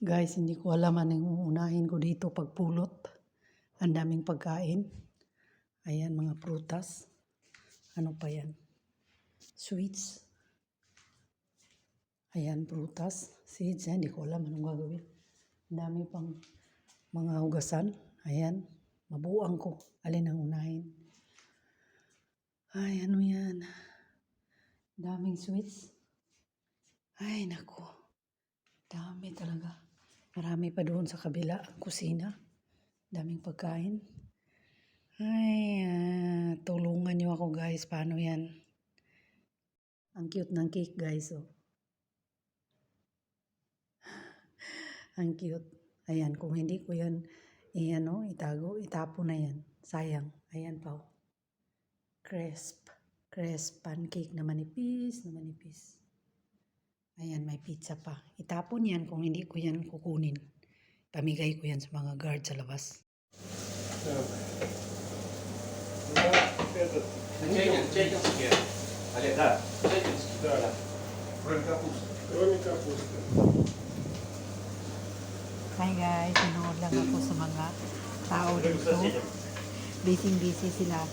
Guys, hindi ko alam anong uunahin ko dito pagpulot. Ang daming pagkain. Ayan, mga prutas. Ano pa yan? Sweets. Ayan, prutas. Seeds. Ayan, hindi ko alam anong gagawin. Ang dami pang mga hugasan. Ayan, mabuang ko. Alin ang unahin? Ay, ano yan? Daming sweets. Ay, nako. Dami talaga. Marami pa doon sa kabila, kusina. Daming pagkain. Ay, ah, tulungan niyo ako guys. Paano yan? Ang cute ng cake guys. Oh. ang cute. Ayan, kung hindi ko yan, iyan, oh, itago, itapo na yan. Sayang. Ayan pa. Oh. Crisp. Crisp pancake na manipis, na manipis. Ayan, may pizza pa. Itapon yan kung hindi ko yan kukunin. Pamigay ko yan sa mga guard sa labas. Hi guys, nanood lang ako sa mga tao dito. Busy-busy sila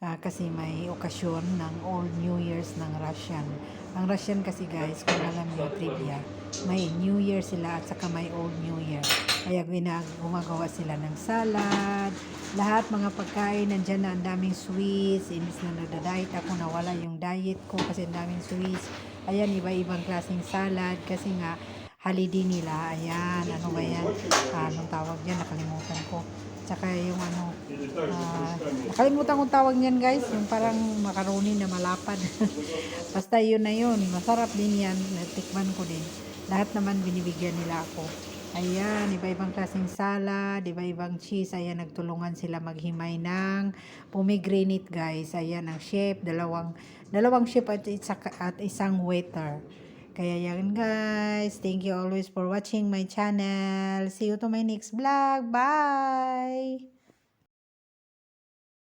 ah, kasi may okasyon ng Old New Year's ng Russian. Ang Russian kasi guys, kung alam niyo trivia, may New Year sila at saka may Old New Year. Kaya ginag gumagawa sila ng salad, lahat mga pagkain, nandyan na ang daming sweets, imbis na nadadiet ako, nawala yung diet ko kasi ang daming sweets. Ayan, iba-ibang klaseng salad kasi nga holiday nila. Ayan, ano ba anong tawag niyan, nakalimutan ko. Tsaka yung ano, uh, nakalimutan kong tawag niyan guys, yung parang macaroni na malapad. Basta yun na yun, masarap din yan, natikman ko din. Lahat naman binibigyan nila ako. Ayan, iba-ibang klaseng salad, iba-ibang cheese. Ayan, nagtulungan sila maghimay ng pomegranate, guys. Ayan, ang chef, dalawang, dalawang chef at, isa, at isang waiter. Kaya yan guys. Thank you always for watching my channel. See you to my next vlog. Bye!